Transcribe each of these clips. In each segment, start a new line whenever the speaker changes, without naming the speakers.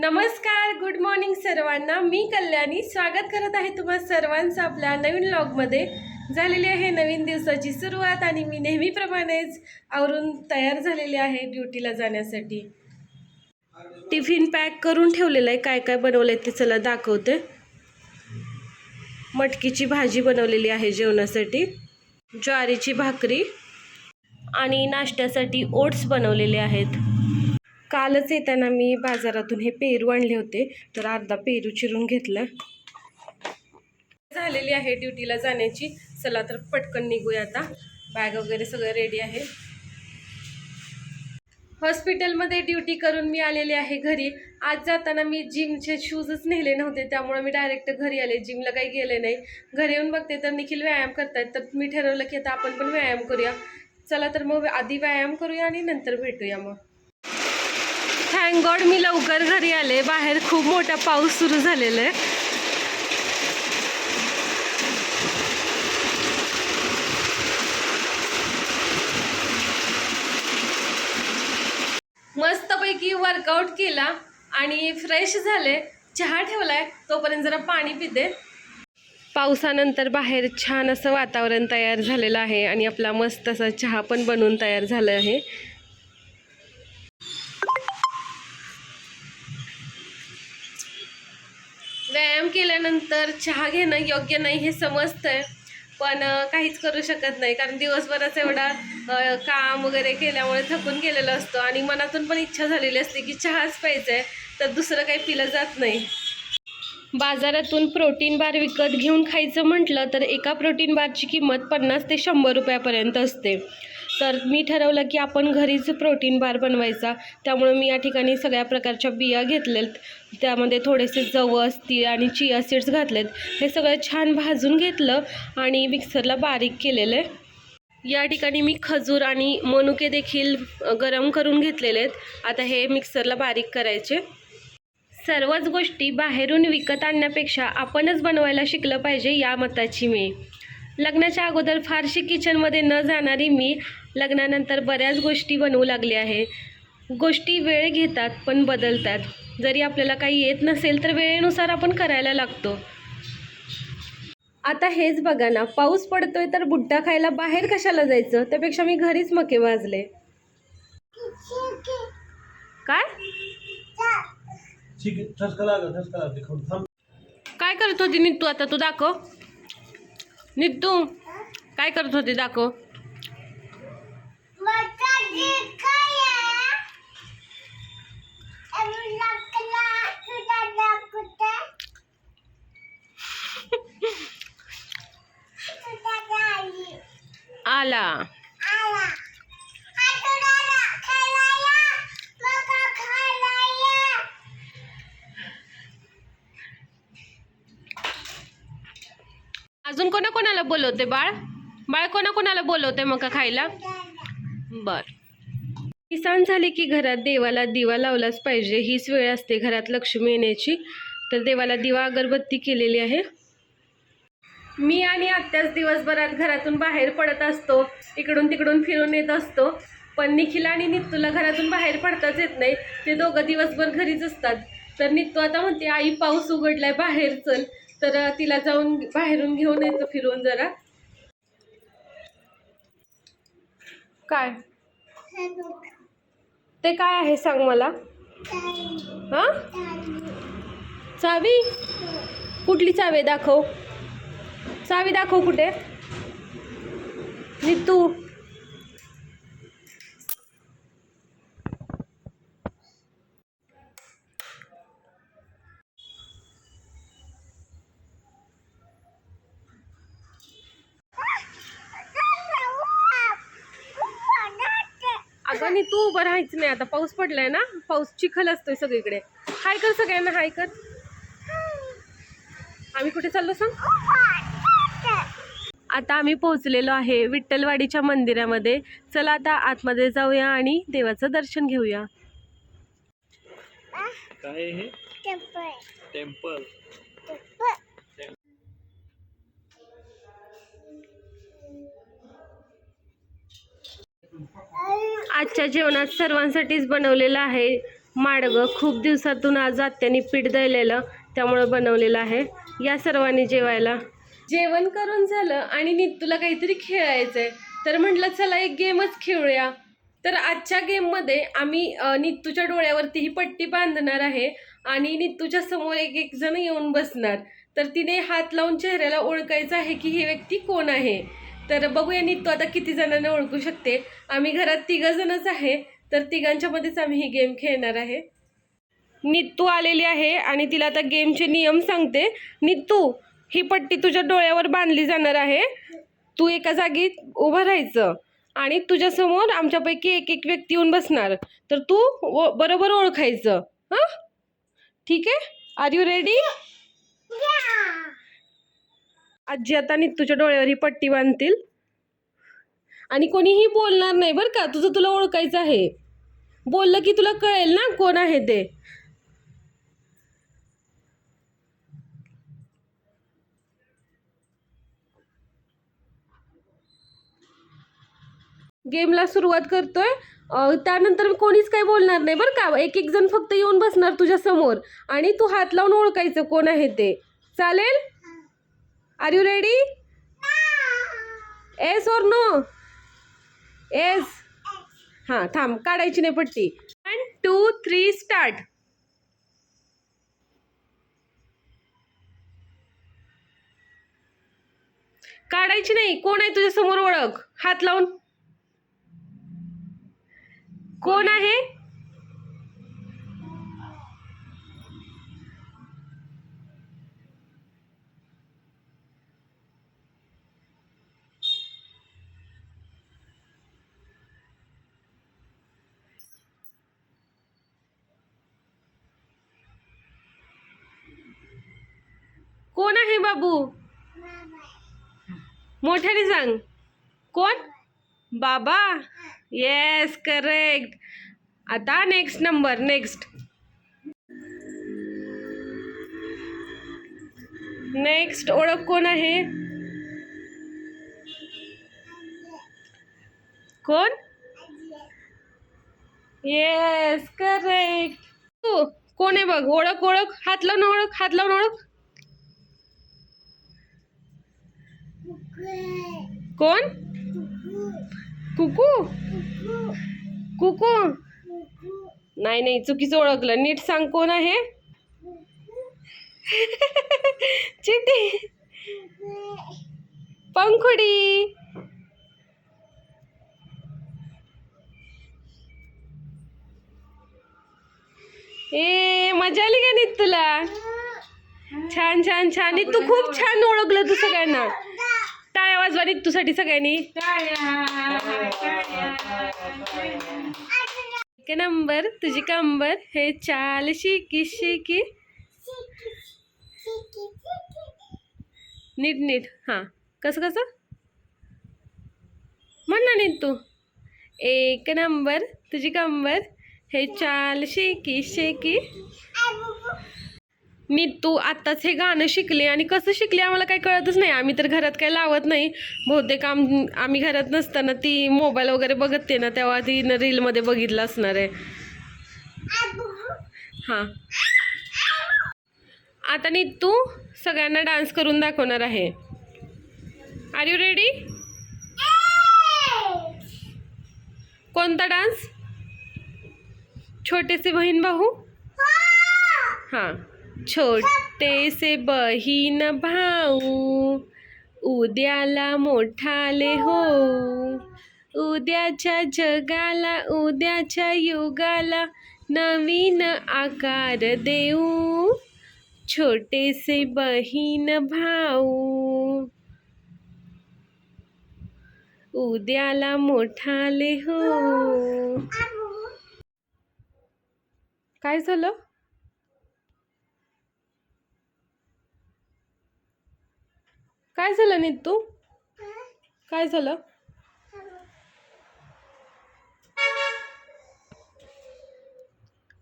नमस्कार good morning सर्वांना. मी कल्याणी. स्वागत करत आहे तुम्हा सर्वांचं आपल्या नवीन लॉगमध्ये झालेली आहे नवीन दिवसाची सुरुवात आणि मी नेहमीप्रमाणेच आवरून तयार झालेले आहे ड्युटीला जाण्यासाठी. टिफिन पॅक करून ठेवलेलं आहे. काय काय बनवलं आहे ते चला दाखवते. मटकीची भाजी बनवलेली आहे जेवणासाठी. ज्वारीची भाकरी आणि नाश्त्यासाठी ओट्स बनवलेले आहेत. कालच येताना मी बाजारातून हे पेरू आणले होते तर अर्धा पेरू चिरून घेतलं. झालेली आहे ड्युटीला जाण्याची. चला तर पटकन निघूया आता. बॅग वगैरे सगळं रेडी आहे. हॉस्पिटलमध्ये ड्युटी करून मी आलेले आहे घरी. आज जाताना मी जिमचे शूजच नेले नव्हते त्यामुळे मी डायरेक्ट घरी आले. जिमला काही गेले नाही. घरी येऊन बघते तर निखिल व्यायाम करतायत तर मी ठरवलं की आता आपण पण व्यायाम करूया. चला तर मग आधी व्यायाम करूया आणि नंतर भेटूया मग. थँक गॉड मी लवकर घरी आले. बाहेर खूप मोठा पाऊस सुरू झालेला आहे. मस्तपैकी वर्कआउट केला आणि फ्रेश झाले. चहा ठेवलाय. तोपर्यंत जरा पाणी पिते. पावसानंतर बाहेर छान असं वातावरण तयार झालेलं आहे आणि आपला मस्त असा चहा पण बनवून तयार झाला आहे. व्यायाम केल्यानंतर चहा घेणं योग्य नाही हे समजतंय. पण काहीच करू शकत नाही. कारण दिवसभराचा एवढा काम वगैरे केल्यामुळे थकून गेलेलं असतो. आणि मनातून पण इच्छा झालेली असते की चहाच प्यायचा आहे तर दुसरं काही पिलं जात नाही. बाजारातून प्रोटीन बार विकत घेऊन खायचं म्हटलं तर एका प्रोटीन बारची किंमत पन्नास ते शंभर रुपयापर्यंत असते. तर मी ठरवलं की आपण घरीच प्रोटीन बार बनवायचा. त्यामुळे मी या ठिकाणी सगळ्या प्रकारच्या बिया घेतलेत. त्यामध्ये थोडेसे जवस तीळ आणि चिया सीड्स घातलेत. हे सगळं छान भाजून घेतलं आणि मिक्सरला बारीक केलेलं. आहे या ठिकाणी मी खजूर आणि मनुके देखील गरम करून घेतलेले आहेत आता हे मिक्सरला बारीक करायचे. सर्वच गोष्टी बाहेरून विकत आणण्यापेक्षा आपणच बनवायला शिकलं पाहिजे या मताची मी. लग्नाच्या अगोदर फारशी किचनमध्ये न जाणारी मी लग्नानंतर बऱ्याच गोष्टी बनवू लागले आहे. गोष्टी वेळ घेतात पण बदलतात. जरी आपल्याला काही येत नसेल तर वेळेनुसार आपण करायला लागतो. आता हेच बघा ना पाऊस पडतोय तर बुट्टा खायला बाहेर कशाला जायचं? त्यापेक्षा मी घरीच मके भाजले. काय? काय करत होती नित्तू आता? तू दाखव. नित्तू काय करत होती दाखव. आला. अजून कोणा कोणाला बोलवते बाळ? बाळ कोणा कोणाला बोलवते मग खायला? बर. किसान झाले की घरात देवाला दिवा लावलाच पाहिजे. हीच वेळ असते घरात लक्ष्मी येण्याची. तर देवाला दिवा अगरबत्ती केलेली आहे. मी आणि आत्याच दिवसभरात घरातून बाहेर पडत असतो. इकडून तिकडून फिरून येत असतो. पण निखिल आणि नित्तूला घरातून बाहेर पडताच येत नाही. ते दोघं दिवसभर घरीच असतात. तर नित्तू आता म्हणते आई पाऊस उघडलाय बाहेर चल. तर तिला जाऊन बाहेरून घेऊन येतो फिरून जरा. काय? ते काय आहे सांग मला? हा? चावी? कुठली चावी दाखव. चावी दाखव कुठे? नितू अगं नी तू उभं राहायचं नाही आता. पाऊस पडलाय ना? पाऊस चिखल असतोय सगळीकडे. हाय कर सगळ्यांना हाय कर आम्ही कुठे चाललो सांग? आता आम्ही पोहोचलेलो आहे विठ्ठलवाडीच्या मंदिरामध्ये. चला आता आतमध्ये जाऊया आणि देवाचं दर्शन घेऊया.
काय हे? टेम्पल.
आजच्या जेवणात सर्वांसाठीच बनवलेलं आहे माडगं. खूप दिवसातून आज आत्याने पीठ दळलेलं त्यामुळं बनवलेलं आहे. या सर्वांनी जेवायला. जेवण करून झालं आणि नितूला काहीतरी खेळायचं आहे तर म्हटलं चला एक गेमच खेळूया. तर आजच्या गेममध्ये आम्ही नित्तूच्या डोळ्यावरती ही पट्टी बांधणार आहे आणि नित्तूच्या समोर एक एक जण येऊन बसणार. तर तिने हात लावून चेहऱ्याला ओळखायचं आहे की ही व्यक्ती कोण आहे. तर बघूया नित्तू आता किती जणांना ओळखू शकते. आम्ही घरात तिघंजणच आहे तर तिघांच्या मध्येच आम्ही ही गेम खेळणार आहे. नित्तू आलेली आहे आणि तिला आता गेमचे नियम सांगते. नित्तू ही पट्टी तुझ्या डोळ्यावर बांधली जाणार आहे. तू एका जागी उभं राहायचं आणि तुझ्यासमोर आमच्यापैकी एक एक व्यक्ती येऊन बसणार. तर तू व- बरोबर ओळखायचं. हां? ठीक आहे? आर यू रेडी आजी आता नित्तूच्या डोळ्यावर ही पट्टी बांधतील. आणि कोणीही बोलणार नाही बरं का तुझं तुला ओळखायचं आहे. बोललं की तुला कळेल ना कोण आहे ते. गेमला सुरुवात करतोय. त्यानंतर कोणीच काही बोलणार नाही बरं का एक एक जण फक्त येऊन बसणार तुझ्या समोर आणि तू हात लावून ओळखायचं कोण आहे ते. चालेल? आर यू रेडी एस और नो एस हां थांब काढायची नाही पट्टी. वन टू थ्री स्टार्ट काढायची नाही. कोण आहे तुझ्या समोर ओळख? हात लावून. कोण आहे? कोण आहे बाबू? मोठ्याने सांग. कोण? बाबा? येस करेक्ट आता नेक्स्ट नंबर नेक्स्ट नेक्स्ट ओळख कोण आहे? कोण? येस करेक्ट कोण आहे बघ? ओळख ओळख. हात लावून ओळख हात लावून ओळख. कोण? कुकू? कुकू? नाही नाही चुकीचं ओळखलं. नीट सांग कोण आहे? चिटी पंखुडी. ए मजा आली का नीत तुला? छान छान छान. तू खूप छान ओळखलं तू सगळ्यांना. आवाज वाली तुझ्यासाठी सगळ्यांनी. एक नंबर तुझी कंबर हे चाल शिकी शिकी. नीट नीट. हां. कसं कसं? म्हण ना नीट तू. एक नंबर तुझी कंबर हे चाल शेकी शेकी. नीट तू आत्ताच हे गाणं शिकले आणि कसं शिकले आम्हाला काही कळतच नाही. आम्ही तर घरात काही लावत नाही. बहुतेक आम आम्ही घरात नसताना ती मोबाईल वगैरे बघते ना तेव्हा ती रीलमध्ये बघितलं असणार आहे. हां. आता नीट तू सगळ्यांना डान्स करून दाखवणार आहे. आर यू रेडी कोणता डान्स? छोटेसे बहीण भाऊ? हां. छोटे से बहीण भाऊ उद्याला मोठाले हो उद्याच्या जगाला उद्याच्या युगाला नवीन आकार देऊ. छोटेसे बहीण भाऊ उद्याला मोठाले हो. काय झालं? काय झालं नीतू काय झालं?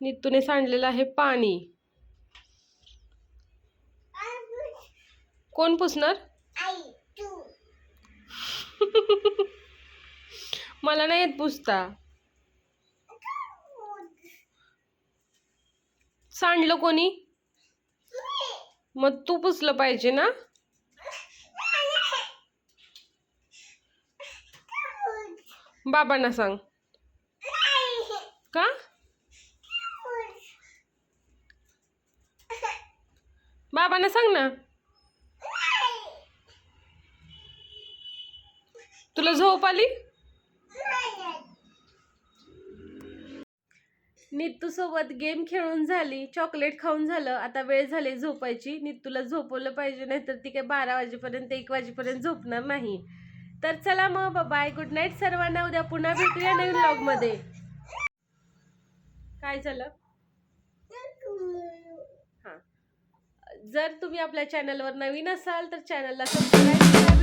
नितूने सांडलेलं आहे पाणी. कोण पुसणार? मला नाही येत पुसता. सांडलं कोणी? मग तू पुसलं पाहिजे ना? बाबांना सांग. का? बाबांना सांग ना. तुला झोप आली? नित्तू सोबत गेम खेळून झाली चॉकलेट खाऊन झालं आता वेळ झाली झोपायची. नित्तूला झोपवलं पाहिजे नाहीतर ती काय बारा वाजेपर्यंत एक वाजेपर्यंत झोपणार नाही. तर चला मग बाय गुड नाईट सर्वांना. उद्या पुन्हा भेटूया नवीन व्लॉगमध्ये काय झालं? हां. जर तुम्ही आपल्या चॅनलवर नवीन असाल तर चॅनलला सबस्क्राईब